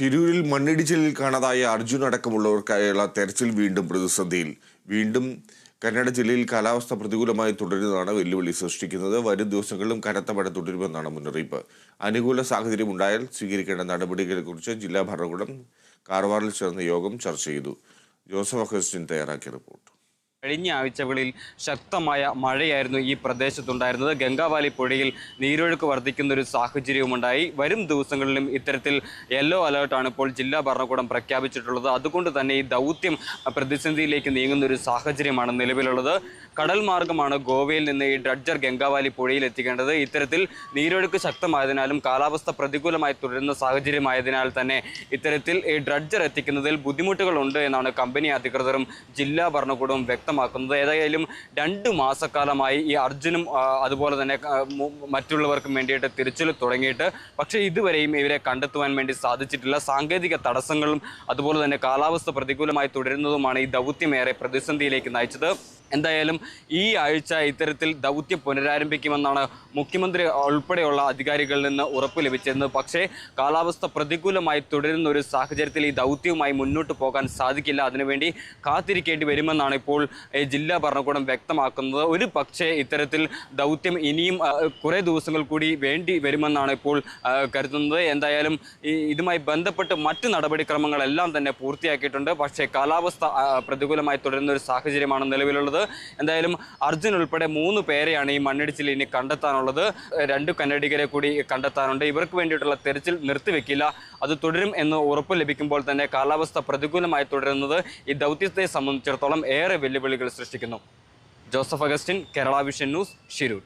ഷിരൂരിൽ മണ്ണിടിച്ചിലിൽ കാണാതായ അർജുൻ അടക്കമുള്ളവർക്കായുള്ള തെരച്ചിൽ വീണ്ടും പ്രതിസന്ധിയിൽ. വീണ്ടും കന്നഡ ജില്ലയിൽ കാലാവസ്ഥ പ്രതികൂലമായി തുടരുന്നതാണ് വെല്ലുവിളി സൃഷ്ടിക്കുന്നത്. വരും ദിവസങ്ങളിലും കനത്ത മഴ തുടരുമെന്നാണ് മുന്നറിയിപ്പ്. അനുകൂല സാഹചര്യം ഉണ്ടായാൽ സ്വീകരിക്കേണ്ട നടപടികളെക്കുറിച്ച് ജില്ലാ ഭരണകൂടം കാർവാറിൽ ചേർന്ന യോഗം ചർച്ച ചെയ്തു. ജോസഫ് അഗസ്റ്റിൻ തയ്യാറാക്കിയ റിപ്പോർട്ട്. കഴിഞ്ഞ ആഴ്ചകളിൽ ശക്തമായ മഴയായിരുന്നു ഈ പ്രദേശത്തുണ്ടായിരുന്നത്. ഗംഗാവാലി പുഴയിൽ നീരൊഴുക്ക് വർദ്ധിക്കുന്ന ഒരു സാഹചര്യവുമുണ്ടായി. വരും ദിവസങ്ങളിലും ഇത്തരത്തിൽ യെല്ലോ അലേർട്ടാണ് ഇപ്പോൾ ജില്ലാ ഭരണകൂടം പ്രഖ്യാപിച്ചിട്ടുള്ളത്. അതുകൊണ്ട് തന്നെ ഈ ദൗത്യം പ്രതിസന്ധിയിലേക്ക് നീങ്ങുന്ന ഒരു സാഹചര്യമാണ് നിലവിലുള്ളത്. കടൽ മാർഗമാണ് ഗോവയിൽ നിന്ന് ഈ ഡ്രഡ്ജർ ഗംഗാവാലി പുഴയിൽ എത്തിക്കേണ്ടത്. ഇത്തരത്തിൽ നീരൊഴുക്ക് ശക്തമായതിനാലും കാലാവസ്ഥ പ്രതികൂലമായി തുടരുന്ന സാഹചര്യമായതിനാൽ തന്നെ ഇത്തരത്തിൽ ഈ ഡ്രഡ്ജർ എത്തിക്കുന്നതിൽ ബുദ്ധിമുട്ടുകളുണ്ട് എന്നാണ് കമ്പനി അധികൃതരും ജില്ലാ ഭരണകൂടവും വ്യക്തമാക്കുന്നത്. ഏതായാലും രണ്ട് മാസക്കാലമായി ഈ അർജുനും അതുപോലെ തന്നെ മറ്റുള്ളവർക്കും വേണ്ടിയിട്ട് തിരച്ചിൽ തുടങ്ങിയിട്ട് പക്ഷേ ഇതുവരെയും ഇവരെ കണ്ടെത്തുവാൻ വേണ്ടി സാധിച്ചിട്ടില്ല. സാങ്കേതിക തടസ്സങ്ങളും അതുപോലെ തന്നെ കാലാവസ്ഥ പ്രതികൂലമായി തുടരുന്നതുമാണ് ഈ ദൗത്യമേറെ പ്രതിസന്ധിയിലേക്ക് നയിച്ചത്. എന്തായാലും ഈ ആഴ്ച ഇത്തരത്തിൽ ദൗത്യം പുനരാരംഭിക്കുമെന്നാണ് മുഖ്യമന്ത്രി ഉൾപ്പെടെയുള്ള അധികാരികളിൽ നിന്ന് ഉറപ്പ് ലഭിച്ചിരുന്നത്. പക്ഷേ കാലാവസ്ഥ പ്രതികൂലമായി തുടരുന്ന ഒരു സാഹചര്യത്തിൽ ഈ ദൗത്യവുമായി മുന്നോട്ട് പോകാൻ സാധിക്കില്ല. അതിനുവേണ്ടി കാത്തിരിക്കേണ്ടി വരുമെന്നാണ് ഇപ്പോൾ ജില്ലാ ഭരണകൂടം വ്യക്തമാക്കുന്നത് ഒരു പക്ഷേ ഇത്തരത്തിൽ ദൗത്യം ഇനിയും കുറേ ദിവസങ്ങൾ കൂടി വേണ്ടി വരുമെന്നാണ് ഇപ്പോൾ കരുതുന്നത്. എന്തായാലും ഇതുമായി ബന്ധപ്പെട്ട് മറ്റ് നടപടിക്രമങ്ങളെല്ലാം തന്നെ പൂർത്തിയാക്കിയിട്ടുണ്ട്. പക്ഷേ കാലാവസ്ഥ പ്രതികൂലമായി തുടരുന്ന ഒരു സാഹചര്യമാണ് നിലവിലുള്ളത്. എന്തായാലും അർജുൻ ഉൾപ്പെടെ മൂന്ന് പേരെയാണ് ഈ മണ്ണിടിച്ചിൽ ഇനി കണ്ടെത്താനുള്ളത്. രണ്ട് കന്നഡികരെ കൂടി കണ്ടെത്താനുണ്ട്. ഇവർക്ക് വേണ്ടിയിട്ടുള്ള തെരച്ചിൽ നിർത്തിവെക്കില്ല. അത് തുടരും എന്ന് ഉറപ്പ് ലഭിക്കുമ്പോൾ തന്നെ കാലാവസ്ഥ പ്രതികൂലമായി തുടരുന്നത് ഈ ദൗത്യത്തെ സംബന്ധിച്ചിടത്തോളം ഏറെ വെല്ലുവിളികൾ സൃഷ്ടിക്കുന്നു. Joseph Augustine Kerala vision news Shirur.